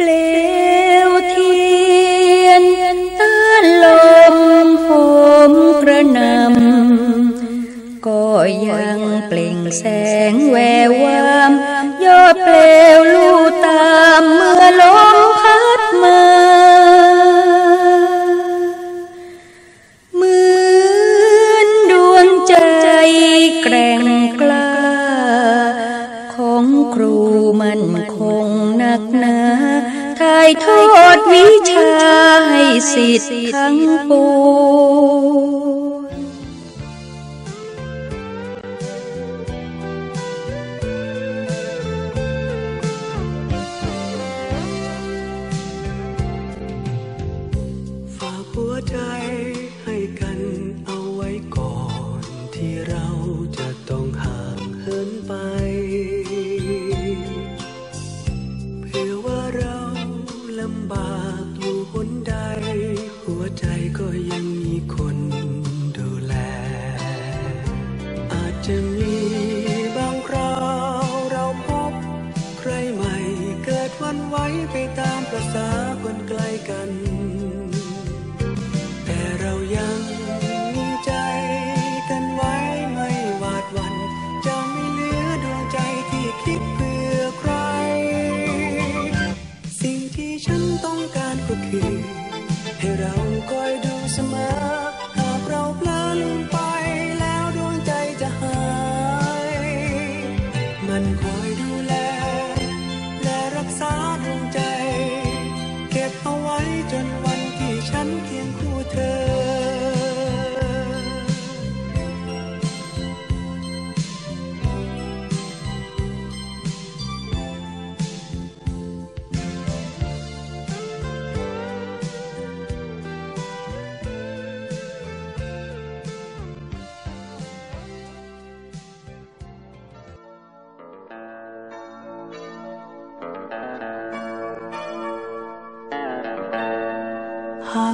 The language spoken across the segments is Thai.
เปลวเทียนต้านลมหอมกระนำก็ยังเปล่งแสง สิทธิ์ทั้งปว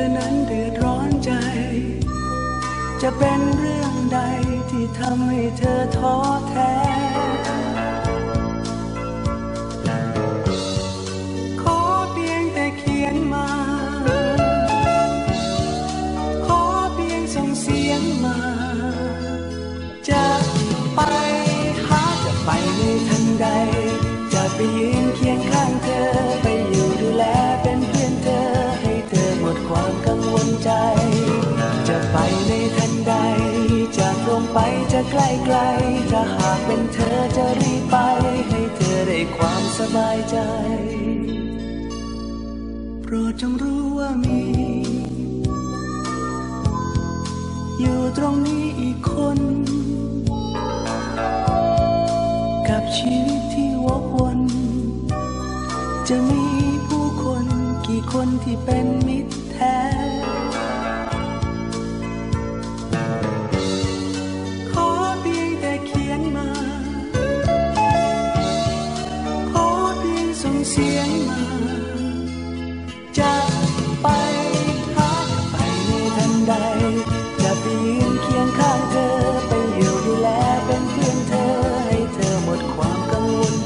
ธอนั้นเดือดร้อนใจ จะเป็นเรื่องใดที่ทำให้เธอท้อแท้เสียงมา ไปจะใกล้ไกล ถ้าหากเป็นเธอจะรีบไป ให้เธอได้ความสบายใจ โปรดจงรู้ว่ามี อยู่ตรงนี้อีกคน กับชีวิตที่วกวน จะมี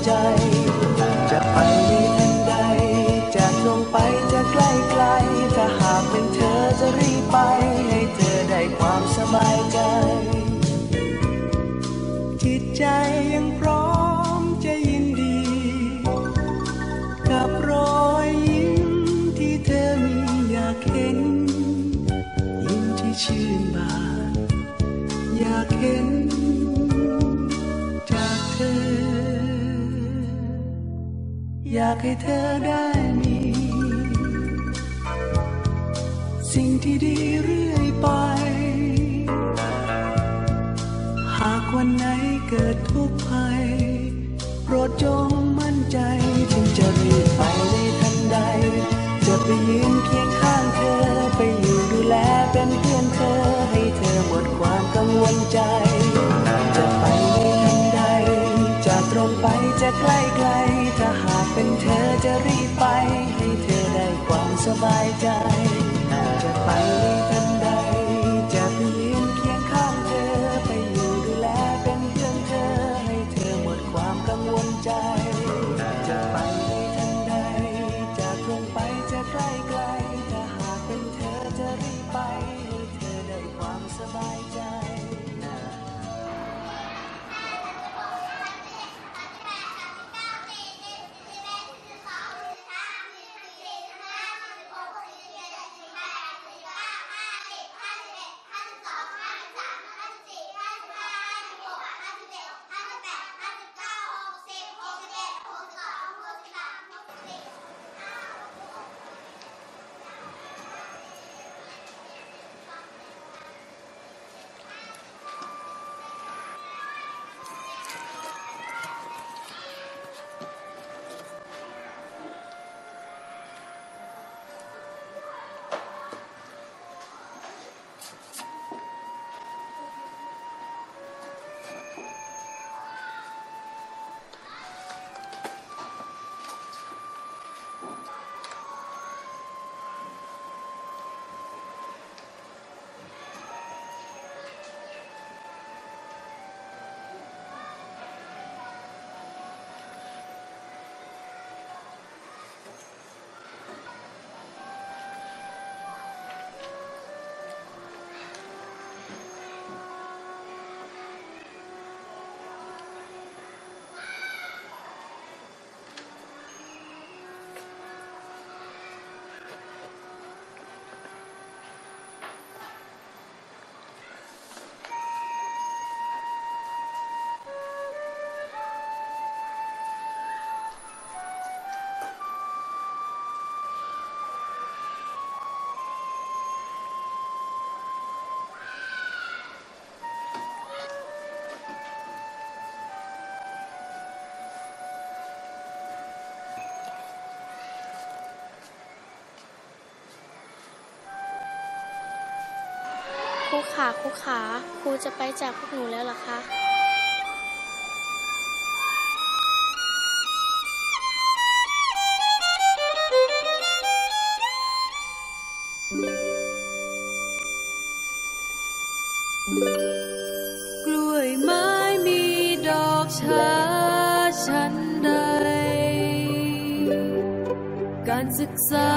ใจจะไปากให้เธอได้มี สิ่งที่ดีเรื่อยไป หากวันไหนเกิดทุกข์ ครูขาครูขาครูจะไปจากพวกหนูแล้วหรอคะกล้วยไม้มีดอกชาฉันใด การศึกษา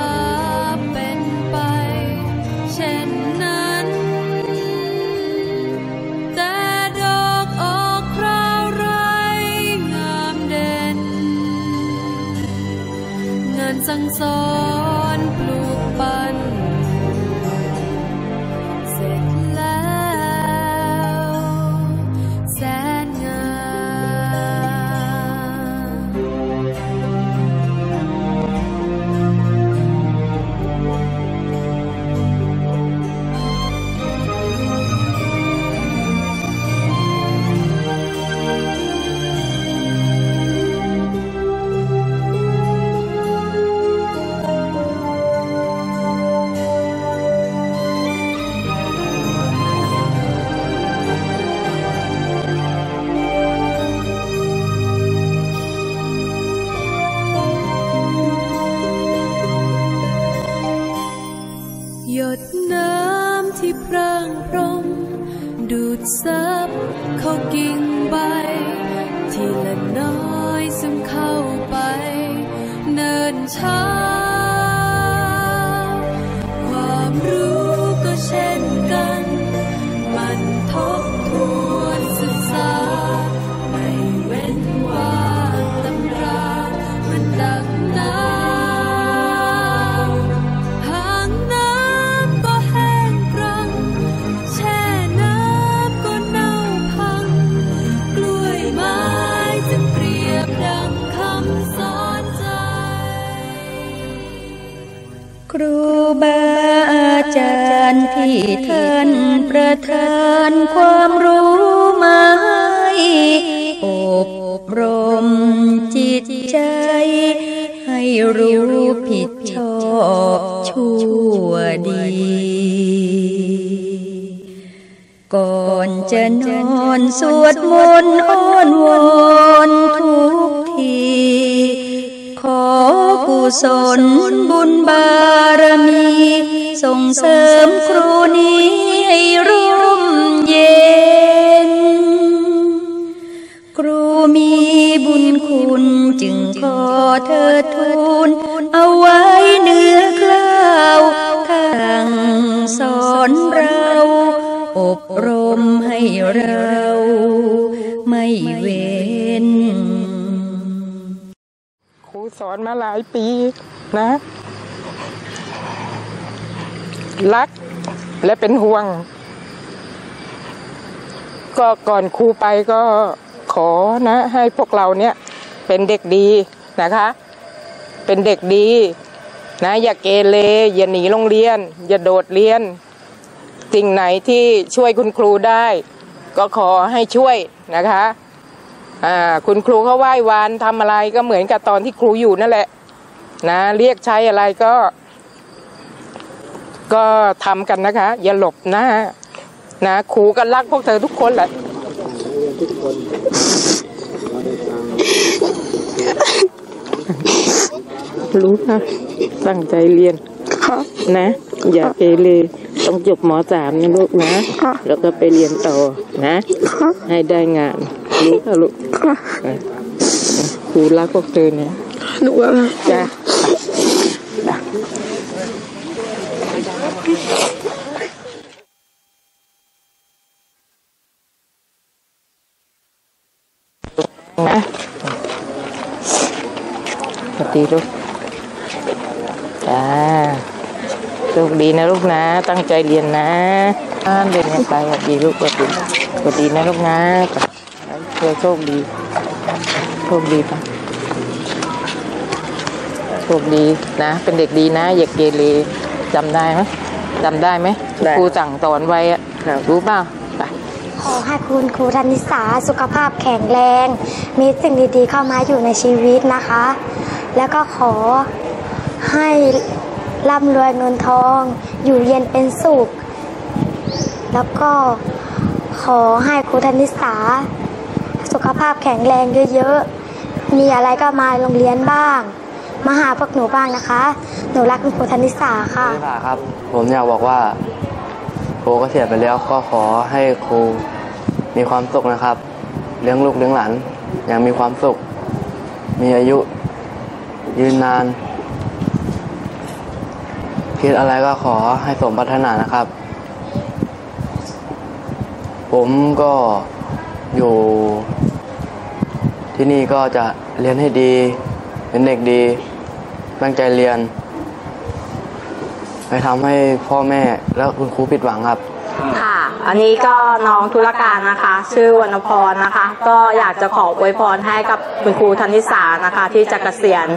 time จารย์ที่ท่านประทานความรู้มาอบรมจิตใจ ให้รู้ผิดชอบชั่วดี ก่อนจะนอนสวดมนต์อ้อนวอนทุกทีขอกุศลบุญบารมี ส่งเสริมครูนี้ให้ร่มเย็น ครูมีบุญคุณจึงขอเธอทูลเอาไว้เนื้อกล้าวทางสอนเรา อบรมให้เราไม่เว้น ครูสอนมาหลายปีนะ รักและเป็นห่วง ก็ก่อนครูไปก็ขอนะ ให้พวกเราเนี่ยเป็นเด็กดีนะคะ เป็นเด็กดีนะอย่าเกเรอย่าหนีโรงเรียน อย่าโดดเรียน สิ่งไหนที่ช่วยคุณครูได้ ก็ขอให้ช่วยนะคะคุณครูเขาไหว้วานทำอะไรก็เหมือนกับตอนที่ครูอยู่นั่นแหละ นะ เรียกใช้อะไรก็ ก็ทำกันนะคะ อย่าหลบนะนะครูก็รักพวกเธอทุกคนแหละรู้นะตั้งใจเรียนนะ อย่าเกเรต้องจบหมอสามนะลูกนะ แล้วก็ไปเรียนต่อนะ ให้ได้งาน รู้ค่ะลูกครูรักพวกเธอเนี่ยหนูว่าจ้ะนะสวัสดีลูกจ้า โชคดีนะลูกนะ ตั้งใจเรียนนะอ่านเรียนกันไปสวัสดีลูกสวัสดีสวัสดีนะลูกนะเธอโชคดี โชคดีปะโชคดีนะ เป็นเด็กดีนะ อย่าเกเรจำได้ไหมจำได้ไหมที่ครูสั่งสอนไว้อะรู้เปล่าไปขอให้คุณครูธนิสาสุขภาพแข็งแรง มีสิ่งดีๆเข้ามาอยู่ในชีวิตนะคะ แล้วก็ขอให้ ร่ำรวยเงินทอง อยู่เย็นเป็นสุข แล้วก็ขอให้ครูธนิสาสุขภาพแข็งแรงเยอะๆ มีอะไรก็มาโรงเรียนบ้าง มาหาพวกหนูบ้างนะคะ หนูรักคุณครูธนิสาค่ะพี่ผาครับ ผมอยากบอกว่าครูก็เสียไปแล้วก็ขอให้ครูมีความสุขนะครับ เลี้ยงลูกเลี้ยงหลานอย่างมีความสุข มีอายุยืนนาน คิดอะไรก็ขอให้สมปรารถนานะครับ ผมก็อยู่ ที่นี่ก็จะเรียนให้ดี เป็นเด็กดี ตั้งใจเรียนไม่ทำให้พ่อแม่และคุณครูผิดหวังครับค่ะ อันนี้ก็น้องธุรการนะคะ ชื่อวรรณพรนะคะ ก็อยากจะขออวยพรให้กับคุณครูธนิสานะคะ ที่จะเกษียณ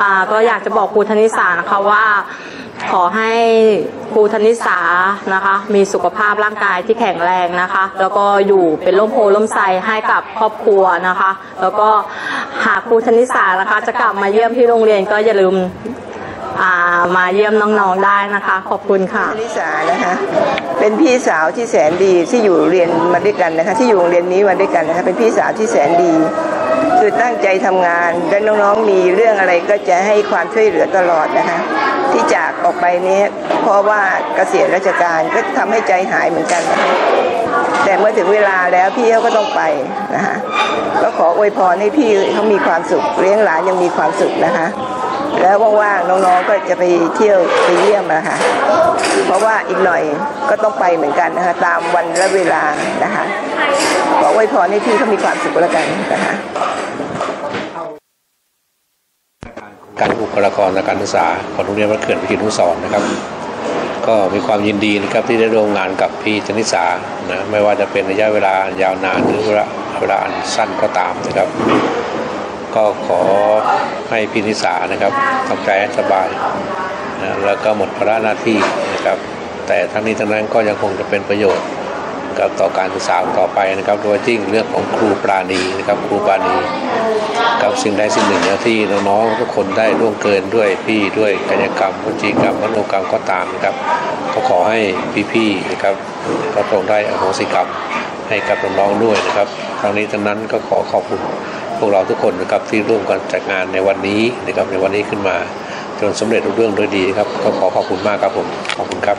อ่าก็อยากจะบอกครูธนิสานะคะว่า ขอให้ครูธนิสานะคะ มีสุขภาพร่างกายที่แข็งแรงนะคะ แล้วก็อยู่เป็นร่มโพล่มไทรให้กับครอบครัวนะคะ แล้วก็หากครูธนิสานะคะ จะกลับมาเยี่ยมที่โรงเรียนก็อย่าลืมามาเยี่ยมน้องๆได้นะคะ ขอบคุณค่ะนิสานะคะเป็นพี่สาวที่แสนดีที่อยู่เรียนมาด้วยกันนะคะ ที่อยู่โรงเรียนนี้มาด้วยกันนะคะเป็นพี่สาวที่แสนดี คือตั้งใจทำงานและน้องๆมีเรื่องอะไรก็จะให้ความช่วยเหลือตลอดนะคะ ที่จากออกไปนี้ เพราะว่าเกษียณราชการก็ทำให้ใจหายเหมือนกัน แต่เมื่อถึงเวลาแล้วพี่เขาก็ต้องไปนะคะก็ขออวยพรให้พี่เขามีความสุขเลี้ยงหลานยังมีความสุขนะคะ แล้วว่างๆน้องๆก็จะไปเที่ยวไปเยี่ยมนะคะเพราะว่าอีกหน่อยก็ต้องไปเหมือนกันนะคะตามวันและเวลานะคะขออวยพรให้พี่เขามีความสุขแล้วกันนะคะ การบุคลากรทางการศึกษาของโรงเรียนวัดเขื่อนพิจิตรนุสรณ์นะครับ ก็มีความยินดีนะครับที่ได้ร่วมงานกับพี่ชนิสานะไม่ว่าจะเป็นระยะเวลายาวนานหรือเวลาเวลาอันสั้นก็ตามนะครับ ก็ขอให้พี่นิสานะครับทำใจให้สบายนะแล้วก็หมดภาระหน้าที่นะครับ แต่ทั้งนี้ทั้งนั้นก็ยังคงจะเป็นประโยชน์ นะครับต่อการศึกษาต่อไปนะครับโดยยิ่งเรื่องของครูปราณีนะครับครูปราณีกับสิ่งใดสิ่งหนึ่งนะที่น้องๆทุกคนได้ล่วงเกินด้วยพี่ด้วยกายกรรมวจีกรรมมโนกรรมก็ตามนะครับ ก็ขอให้พี่ๆนะครับก็ทรงได้อโหสิกรรมให้กับน้องๆด้วยนะครับครั้งนี้ทั้งนั้นก็ขอขอบคุณพวกเราทุกคนนะครับที่ร่วมกันจัดงานในวันนี้นะครับในวันนี้ขึ้นมาจนสำเร็จทุกเรื่องด้วยดีครับก็ขอขอบคุณมากครับผมขอบคุณครับ